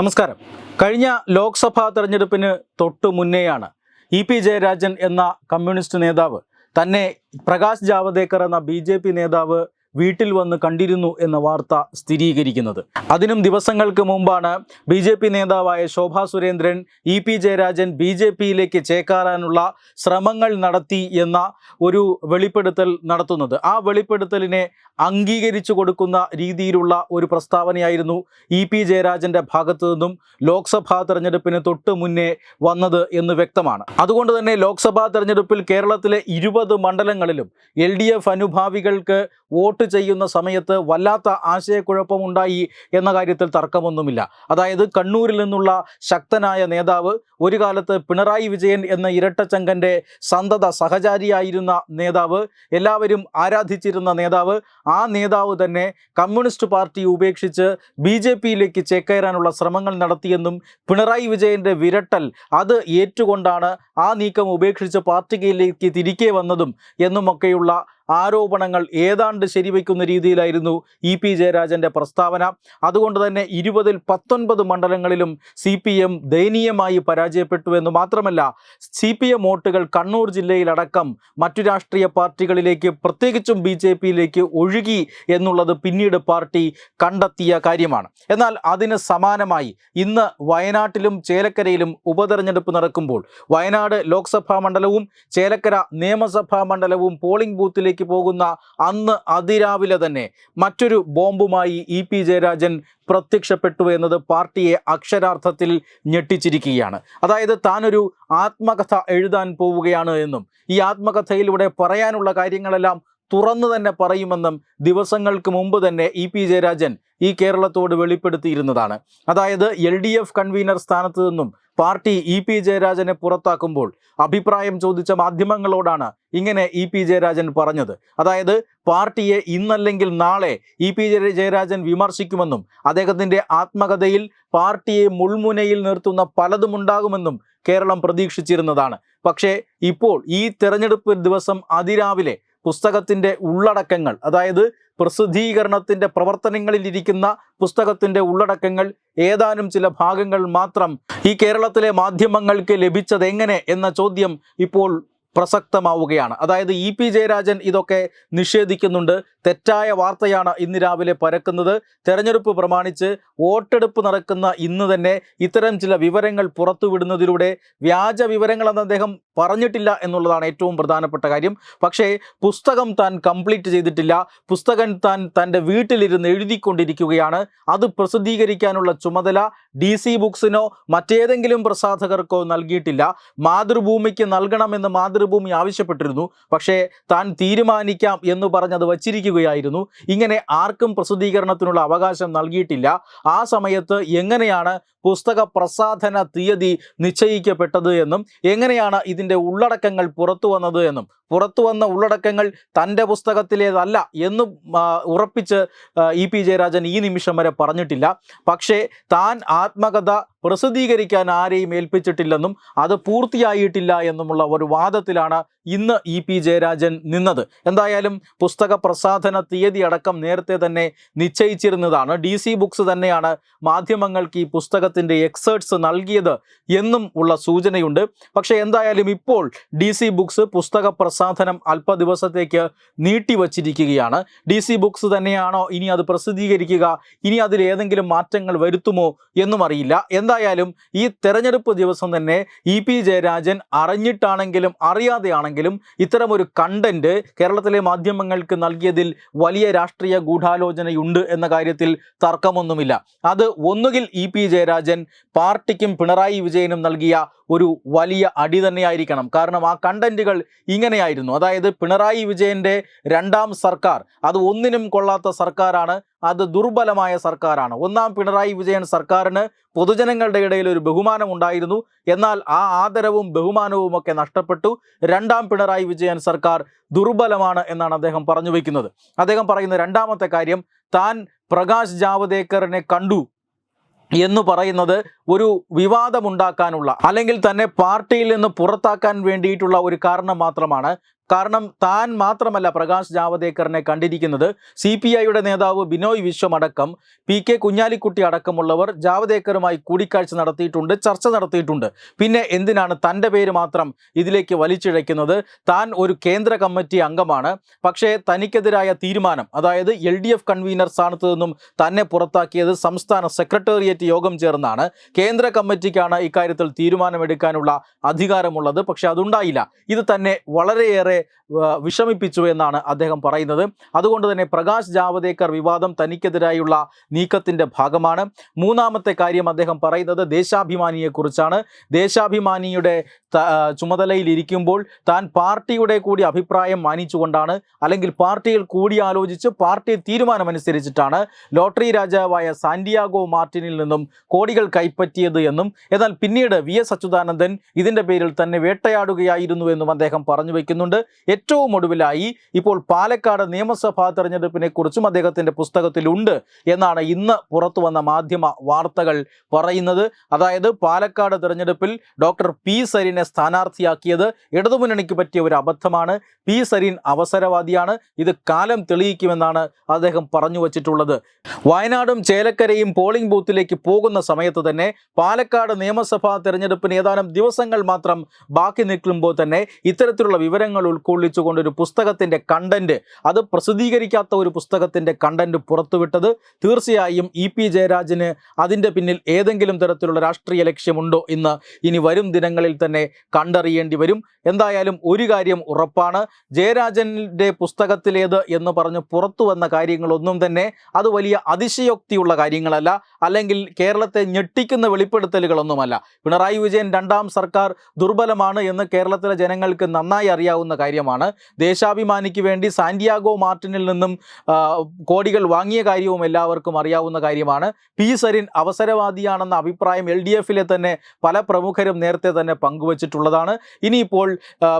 നമസ്കാരം. കഴിഞ്ഞ ലോക്സഭാ തെരഞ്ഞെടുപ്പിന് തൊട്ടു മുന്നേയാണ് ഇ പി ജയരാജൻ എന്ന കമ്മ്യൂണിസ്റ്റ് നേതാവ് തന്നെ പ്രകാശ് ജാവദേക്കർ എന്ന ബി നേതാവ് വീട്ടിൽ വന്ന് കണ്ടിരുന്നു എന്ന വാർത്ത സ്ഥിരീകരിക്കുന്നത്. അതിനും ദിവസങ്ങൾക്ക് മുമ്പാണ് ബി ജെ പി നേതാവായ Shobha Surendran E P Jayarajan B J പിയിലേക്ക് ചേക്കാറാനുള്ള ശ്രമങ്ങൾ നടത്തി എന്ന ഒരു വെളിപ്പെടുത്തൽ നടത്തുന്നത്. ആ വെളിപ്പെടുത്തലിനെ അംഗീകരിച്ചു കൊടുക്കുന്ന രീതിയിലുള്ള ഒരു പ്രസ്താവനയായിരുന്നു ഇ പി ജയരാജന്റെ ഭാഗത്തു നിന്നും ലോക്സഭാ തെരഞ്ഞെടുപ്പിന് തൊട്ട് മുന്നേ വന്നത് എന്ന് വ്യക്തമാണ്. അതുകൊണ്ട് തന്നെ ലോക്സഭാ തെരഞ്ഞെടുപ്പിൽ കേരളത്തിലെ ഇരുപത് മണ്ഡലങ്ങളിലും എൽ അനുഭാവികൾക്ക് വോട്ട് ചെയ്യുന്ന സമയത്ത് വല്ലാത്ത ആശയക്കുഴപ്പമുണ്ടായി എന്ന കാര്യത്തിൽ തർക്കമൊന്നുമില്ല. അതായത് കണ്ണൂരിൽ നിന്നുള്ള ശക്തനായ നേതാവ് ഒരു കാലത്ത് പിണറായി വിജയൻ എന്ന ഇരട്ടച്ചങ്കന്റെ സന്തത സഹചാരിയായിരുന്ന നേതാവ് എല്ലാവരും ആരാധിച്ചിരുന്ന നേതാവ് ആ നേതാവ് തന്നെ കമ്മ്യൂണിസ്റ്റ് പാർട്ടി ഉപേക്ഷിച്ച് ബി ജെ പിയിലേക്ക് ചേക്കേറാനുള്ള ശ്രമങ്ങൾ നടത്തിയെന്നും പിണറായി വിജയന്റെ വിരട്ടൽ അത് ഏറ്റുകൊണ്ടാണ് ആ നീക്കം ഉപേക്ഷിച്ച് പാർട്ടിയിലേക്ക് തിരികെ വന്നതും എന്നുമൊക്കെയുള്ള ആരോപണങ്ങൾ ഏതാണ്ട് ശരിവയ്ക്കുന്ന രീതിയിലായിരുന്നു ഇ പി ജയരാജന്റെ പ്രസ്താവന. അതുകൊണ്ട് തന്നെ ഇരുപതിൽ പത്തൊൻപത് മണ്ഡലങ്ങളിലും സി പി എം ദയനീയമായി പരാജയപ്പെട്ടു എന്ന് മാത്രമല്ല സി പി എം വോട്ടുകൾ കണ്ണൂർ ജില്ലയിലടക്കം മറ്റു രാഷ്ട്രീയ പാർട്ടികളിലേക്ക് പ്രത്യേകിച്ചും ബി ജെ പിയിലേക്ക് ഒഴുകി എന്നുള്ളത് പിന്നീട് പാർട്ടി കണ്ടെത്തിയ കാര്യമാണ്. എന്നാൽ അതിന് സമാനമായി ഇന്ന് വയനാട്ടിലും ചേലക്കരയിലും ഉപതെരഞ്ഞെടുപ്പ് നടക്കുമ്പോൾ വയനാട് ലോക്സഭാ മണ്ഡലവും ചേലക്കര നിയമസഭാ മണ്ഡലവും പോളിംഗ് ബൂത്തിലേക്ക് പോകുന്ന അന്ന് അതിരാവിലെ തന്നെ മറ്റൊരു ബോംബുമായി ഇ പി ജയരാജൻ പ്രത്യക്ഷപ്പെട്ടു എന്നത് പാർട്ടിയെ അക്ഷരാർത്ഥത്തിൽ ഞെട്ടിച്ചിരിക്കുകയാണ്. അതായത് താനൊരു ആത്മകഥ എഴുതാൻ പോവുകയാണ് എന്നും ഈ ആത്മകഥയിലൂടെ പറയാനുള്ള കാര്യങ്ങളെല്ലാം തുറന്നു തന്നെ പറയുമെന്നും ദിവസങ്ങൾക്ക് മുമ്പ് തന്നെ ഇ പി ജയരാജൻ ഈ കേരളത്തോട് വെളിപ്പെടുത്തിയിരുന്നതാണ്. അതായത് എൽ ഡി എഫ് കൺവീനർ സ്ഥാനത്ത് നിന്നും പാർട്ടി ഇ പി ജയരാജനെ പുറത്താക്കുമ്പോൾ അഭിപ്രായം ചോദിച്ച മാധ്യമങ്ങളോടാണ് ഇങ്ങനെ ഇ പി ജയരാജൻ പറഞ്ഞത്. അതായത് പാർട്ടിയെ ഇന്നല്ലെങ്കിൽ നാളെ ഇ പി ജയരാജൻ വിമർശിക്കുമെന്നും അദ്ദേഹത്തിന്റെ ആത്മകഥയിൽ പാർട്ടിയെ മുൾമുനയിൽ നിർത്തുന്ന പലതും ഉണ്ടാകുമെന്നും കേരളം പ്രതീക്ഷിച്ചിരുന്നതാണ്. പക്ഷേ ഇപ്പോൾ ഈ തെരഞ്ഞെടുപ്പ് ദിവസം അതിരാവിലെ പുസ്തകത്തിന്റെ ഉള്ളടക്കങ്ങൾ അതായത് പ്രസിദ്ധീകരണത്തിന്റെ പ്രവർത്തനങ്ങളിലിരിക്കുന്ന പുസ്തകത്തിന്റെ ഉള്ളടക്കങ്ങൾ ഏതാനും ചില ഭാഗങ്ങൾ മാത്രം ഈ കേരളത്തിലെ മാധ്യമങ്ങൾക്ക് ലഭിച്ചത് എങ്ങനെ എന്ന ചോദ്യം ഇപ്പോൾ പ്രസക്തമാവുകയാണ്. അതായത് ഇ പി ജയരാജൻ ഇതൊക്കെ നിഷേധിക്കുന്നുണ്ട്. തെറ്റായ വാർത്തയാണ് ഇന്ന് രാവിലെ പരക്കുന്നത്. തെരഞ്ഞെടുപ്പ് പ്രമാണിച്ച് വോട്ടെടുപ്പ് നടക്കുന്ന ഇന്ന് തന്നെ ഇത്തരം ചില വിവരങ്ങൾ പുറത്തുവിടുന്നതിലൂടെ വ്യാജ വിവരങ്ങളെന്ന് അദ്ദേഹം പറഞ്ഞിട്ടില്ല എന്നുള്ളതാണ് ഏറ്റവും പ്രധാനപ്പെട്ട കാര്യം. പക്ഷേ പുസ്തകം താൻ കംപ്ലീറ്റ് ചെയ്തിട്ടില്ല. പുസ്തകം താൻ തന്റെ വീട്ടിലിരുന്ന് എഴുതിക്കൊണ്ടിരിക്കുകയാണ്. അത് പ്രസിദ്ധീകരിക്കാനുള്ള ചുമതല ഡി സി ബുക്സിനോ മറ്റേതെങ്കിലും പ്രസാധകർക്കോ നൽകിയിട്ടില്ല. മാതൃഭൂമിക്ക് നൽകണമെന്ന് മാതൃഭൂമി ആവശ്യപ്പെട്ടിരുന്നു. പക്ഷേ താൻ തീരുമാനിക്കാം എന്ന് പറഞ്ഞത് വച്ചിരിക്കുകയായിരുന്നു. ഇങ്ങനെ ആർക്കും പ്രസിദ്ധീകരണത്തിനുള്ള അവകാശം നൽകിയിട്ടില്ല. ആ സമയത്ത് എങ്ങനെയാണ് പുസ്തക പ്രസാധന തീയതി നിശ്ചയിക്കപ്പെട്ടത് എന്നും എങ്ങനെയാണ് ഇതിന്റെ ഉള്ളടക്കങ്ങൾ പുറത്തു വന്നത് എന്നും പുറത്തു വന്ന ഉള്ളടക്കങ്ങൾ തന്റെ പുസ്തകത്തിലേതല്ല എന്ന് ഉറപ്പിച്ച് ഇ പി ജയരാജൻ ഈ നിമിഷം വരെ പറഞ്ഞിട്ടില്ല. പക്ഷേ താൻ ആത്മകഥ പ്രസിദ്ധീകരിക്കാൻ ആരെയും ഏൽപ്പിച്ചിട്ടില്ലെന്നും അത് പൂർത്തിയായിട്ടില്ല എന്നുമുള്ള ഒരു വാദത്തിലാണ് ഇന്ന് ഇ പി ജയരാജൻ നിന്നത്. എന്തായാലും പുസ്തക പ്രസാധന തീയതി അടക്കം നേരത്തെ തന്നെ നിശ്ചയിച്ചിരുന്നതാണ്. ഡി സി ബുക്സ് തന്നെയാണ് മാധ്യമങ്ങൾക്ക് ഈ പുസ്തകത്തിന്റെ എക്സേർട്സ് നൽകിയത് എന്നും ഉള്ള സൂചനയുണ്ട്. പക്ഷേ എന്തായാലും ഇപ്പോൾ ഡി സി ബുക്സ് പുസ്തക പ്രസാധനം അല്പ ദിവസത്തേക്ക് നീട്ടിവച്ചിരിക്കുകയാണ് ഡി സി ബുക്സ് തന്നെയാണോ ഇനി അത് പ്രസിദ്ധീകരിക്കുക? ഇനി അതിൽ ഏതെങ്കിലും മാറ്റങ്ങൾ വരുത്തുമോ എന്നും അറിയില്ല. എന്തായാലും ഈ തെരഞ്ഞെടുപ്പ് ദിവസം തന്നെ ഇ പി ജയരാജൻ അറിഞ്ഞിട്ടാണെങ്കിലും അറിയാതെയാണെങ്കിലും ഇത്തരമൊരു കണ്ടന്റ് കേരളത്തിലെ മാധ്യമങ്ങൾക്ക് നൽകിയതിൽ വലിയ രാഷ്ട്രീയ ഗൂഢാലോചനയുണ്ട് എന്ന കാര്യത്തിൽ തർക്കമൊന്നുമില്ല. അത് ഒന്നുകിൽ ഇ പി ജയരാജൻ പാർട്ടിക്കും പിണറായി വിജയനും നൽകിയ ഒരു വലിയ അടി തന്നെയായിരിക്കണം. കാരണം ആ കണ്ടന്റുകൾ ഇങ്ങനെയായിരുന്നു. അതായത് പിണറായി വിജയന്റെ രണ്ടാം സർക്കാർ അത് ഒന്നിനും കൊള്ളാത്ത സർക്കാരാണ്. അത് ദുർബലമായ സർക്കാരാണ്. ഒന്നാം പിണറായി വിജയൻ സർക്കാരിന് പൊതുജനങ്ങളുടെ ഇടയിൽ ഒരു ബഹുമാനം ഉണ്ടായിരുന്നു. എന്നാൽ ആ ആദരവും ബഹുമാനവും ഒക്കെ നഷ്ടപ്പെട്ടു. രണ്ടാം പിണറായി വിജയൻ സർക്കാർ ദുർബലമാണ് എന്നാണ് അദ്ദേഹം പറഞ്ഞു വയ്ക്കുന്നത് അദ്ദേഹം പറയുന്ന രണ്ടാമത്തെ കാര്യം താൻ പ്രകാശ് ജാവദേക്കറിനെ കണ്ടു എന്ന് പറയുന്നത് ഒരു വിവാദമുണ്ടാക്കാനുള്ള അല്ലെങ്കിൽ തന്നെ പാർട്ടിയിൽ നിന്ന് പുറത്താക്കാൻ വേണ്ടിയിട്ടുള്ള ഒരു കാരണം മാത്രമാണ്. കാരണം താൻ മാത്രമല്ല പ്രകാശ് ജാവദേക്കറിനെ കണ്ടിരിക്കുന്നത് സി പി ഐയുടെ നേതാവ് ബിനോയ് വിശ്വം അടക്കം പി കെ കുഞ്ഞാലിക്കുട്ടി അടക്കമുള്ളവർ ജാവദേക്കറുമായി കൂടിക്കാഴ്ച നടത്തിയിട്ടുണ്ട് ചർച്ച നടത്തിയിട്ടുണ്ട്. പിന്നെ എന്തിനാണ് തന്റെ പേര് മാത്രം ഇതിലേക്ക് വലിച്ചിഴയ്ക്കുന്നത്? താൻ ഒരു കേന്ദ്ര കമ്മിറ്റി അംഗമാണ്. പക്ഷേ തനിക്കെതിരായ തീരുമാനം അതായത് എൽ ഡി എഫ് കൺവീനർ സ്ഥാനത്ത് നിന്നും തന്നെ പുറത്താക്കിയത് സംസ്ഥാന സെക്രട്ടേറിയറ്റ് യോഗം ചേർന്നാണ്. കേന്ദ്ര കമ്മിറ്റിക്കാണ് ഇക്കാര്യത്തിൽ തീരുമാനമെടുക്കാനുള്ള അധികാരമുള്ളത്. പക്ഷേ അതുണ്ടായില്ല. ഇത് തന്നെ വളരെയേറെ വിഷമിപ്പിച്ചു എന്നാണ് അദ്ദേഹം പറയുന്നത്. അതുകൊണ്ട് തന്നെ പ്രകാശ് ജാവദേക്കർ വിവാദം തനിക്കെതിരായുള്ള നീക്കത്തിന്റെ ഭാഗമാണ്. മൂന്നാമത്തെ കാര്യം അദ്ദേഹം പറയുന്നത് ദേശാഭിമാനിയെക്കുറിച്ചാണ്. ദേശാഭിമാനിയുടെ ചുമതലയിലിരിക്കുമ്പോൾ താൻ പാർട്ടിയുടെ കൂടി അഭിപ്രായം മാനിച്ചുകൊണ്ടാണ് അല്ലെങ്കിൽ പാർട്ടിയിൽ കൂടിയാലോചിച്ച് പാർട്ടി തീരുമാനമനുസരിച്ചിട്ടാണ് ലോട്ടറി രാജാവായ സാന്റിയാഗോ മാർട്ടിനിൽ നിന്നും കോടികൾ കൈപ്പറ്റിയത് എന്നും എന്നാൽ പിന്നീട് വി എസ് അച്യുതാനന്ദൻ ഇതിന്റെ പേരിൽ തന്നെ വേട്ടയാടുകയായിരുന്നു എന്നും അദ്ദേഹം പറഞ്ഞു വയ്ക്കുന്നുണ്ട് ഏറ്റവും ഒടുവിലായി ഇപ്പോൾ പാലക്കാട് നിയമസഭാ തെരഞ്ഞെടുപ്പിനെ കുറിച്ചും അദ്ദേഹത്തിന്റെ പുസ്തകത്തിലുണ്ട് എന്നാണ് ഇന്ന് പുറത്തു വന്ന മാധ്യമ വാർത്തകൾ പറയുന്നത്. അതായത് പാലക്കാട് തെരഞ്ഞെടുപ്പിൽ ഡോക്ടർ പി സരീനെ സ്ഥാനാർത്ഥിയാക്കിയത് ഇടതുമുന്നണിക്ക് പറ്റിയ ഒരു അബദ്ധമാണ്. പി സരീൻ അവസരവാദിയാണ്. ഇത് കാലം തെളിയിക്കുമെന്നാണ് അദ്ദേഹം പറഞ്ഞു വച്ചിട്ടുള്ളത്. വയനാടും ചേലക്കരയും പോളിംഗ് ബൂത്തിലേക്ക് പോകുന്ന സമയത്ത് തന്നെ പാലക്കാട് നിയമസഭാ തെരഞ്ഞെടുപ്പിന് ഏതാനും ദിവസങ്ങൾ മാത്രം ബാക്കി നിൽക്കുമ്പോൾ തന്നെ ഇത്തരത്തിലുള്ള വിവരങ്ങൾ ഉൾക്കൊള്ളിച്ചുകൊണ്ട് ഒരു പുസ്തകത്തിന്റെ കണ്ടന്റ് അത് പ്രസിദ്ധീകരിക്കാത്ത ഒരു പുസ്തകത്തിന്റെ കണ്ടന്റ് പുറത്തുവിട്ടത് തീർച്ചയായും ഇ പി ജയരാജന് അതിന്റെ പിന്നിൽ ഏതെങ്കിലും തരത്തിലുള്ള രാഷ്ട്രീയ ലക്ഷ്യമുണ്ടോ എന്ന് ഇനി വരും ദിനങ്ങളിൽ തന്നെ കണ്ടറിയേണ്ടി വരും. എന്തായാലും ഒരു കാര്യം ഉറപ്പാണ് ജയരാജന്റെ പുസ്തകത്തിലേത് എന്ന് പറഞ്ഞ് പുറത്തു വന്ന കാര്യങ്ങളൊന്നും തന്നെ അത് വലിയ അതിശയോക്തിയുള്ള കാര്യങ്ങളല്ല അല്ലെങ്കിൽ കേരളത്തെ ഞെട്ടിക്കുന്ന വെളിപ്പെടുത്തലുകളൊന്നുമല്ല. പിണറായി വിജയൻ രണ്ടാം സർക്കാർ ദുർബലമാണ് എന്ന് കേരളത്തിലെ ജനങ്ങൾക്ക് നന്നായി അറിയാവുന്ന കാര്യമാണ്. ദേശാഭിമാനിക്ക് വേണ്ടി സാന്റിയാഗോ മാർട്ടിനിൽ നിന്നും കോടികൾ വാങ്ങിയ കാര്യവും എല്ലാവർക്കും അറിയാവുന്ന കാര്യമാണ്. പി. സരിൻ അവസരവാദിയാണെന്ന അഭിപ്രായം എൽ ഡി എഫിലെ തന്നെ പല പ്രമുഖരും നേരത്തെ തന്നെ പങ്കുവച്ചിട്ടുള്ളതാണ്. ഇനിയിപ്പോൾ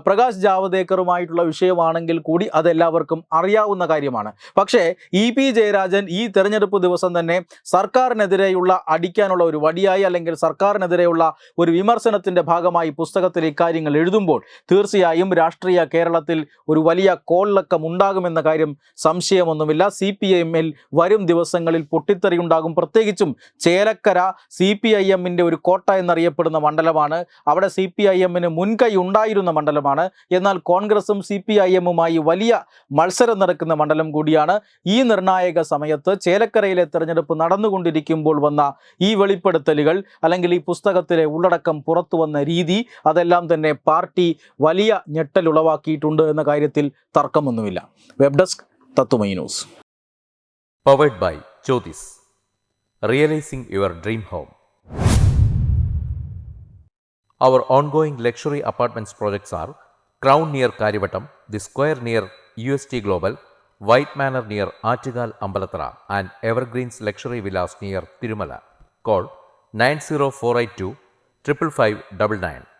പ്രകാശ് ജാവദേക്കറുമായിട്ടുള്ള വിഷയമാണെങ്കിൽ കൂടി അതെല്ലാവർക്കും അറിയാവുന്ന കാര്യമാണ്. പക്ഷേ ഇ പി ജയരാജൻ ഈ തെരഞ്ഞെടുപ്പ് ദിവസം തന്നെ സർക്കാരിനെതിരെയുള്ള അടിക്കാനുള്ള ഒരു വടിയായി അല്ലെങ്കിൽ സർക്കാരിനെതിരെയുള്ള ഒരു വിമർശനത്തിന്റെ ഭാഗമായി പുസ്തകത്തിൽ ഇക്കാര്യങ്ങൾ എഴുതുമ്പോൾ തീർച്ചയായും രാഷ്ട്രീയ കേരളത്തിൽ ഒരു വലിയ കോളിളക്കം ഉണ്ടാകുമെന്ന കാര്യം സംശയമൊന്നുമില്ല. സി പി എമ്മിൽ വരും ദിവസങ്ങളിൽ പൊട്ടിത്തെറി ഉണ്ടാകും. പ്രത്യേകിച്ചും ചേലക്കര സി പി ഐ എമ്മിന്റെ ഒരു കോട്ട എന്നറിയപ്പെടുന്ന മണ്ഡലമാണ്. അവിടെ സി പി ഐ എമ്മിന് മുൻകൈ ഉണ്ടായിരുന്ന മണ്ഡലമാണ്. എന്നാൽ കോൺഗ്രസും സി പി ഐ എമ്മുമായി വലിയ മത്സരം നടക്കുന്ന മണ്ഡലം കൂടിയാണ്. ഈ നിർണായക സമയത്ത് ചേലക്കരയിലെ തെരഞ്ഞെടുപ്പ് നടന്നുകൊണ്ടിരിക്കുമ്പോൾ വന്ന ഈ വെളിപ്പെടുത്തലുകൾ അല്ലെങ്കിൽ ഈ പുസ്തകത്തിലെ ഉള്ളടക്കം പുറത്തു വന്ന രീതി അതെല്ലാം തന്നെ പാർട്ടി വലിയ ഞെട്ടലുളവാക്കിയിട്ടുണ്ട് എന്ന കാര്യത്തിൽ തർക്കമൊന്നുമില്ല വെബ് ഡെസ്ക് തത്തുമൈ news Powered by Jyotis. Realizing your dream home. Our ongoing luxury apartments projects are Crown near Karivattam, The Square near UST Global, White Manor near Achigal Ambalatra, and Evergreens Luxury Villas near Tirumala. Call 90482 55599.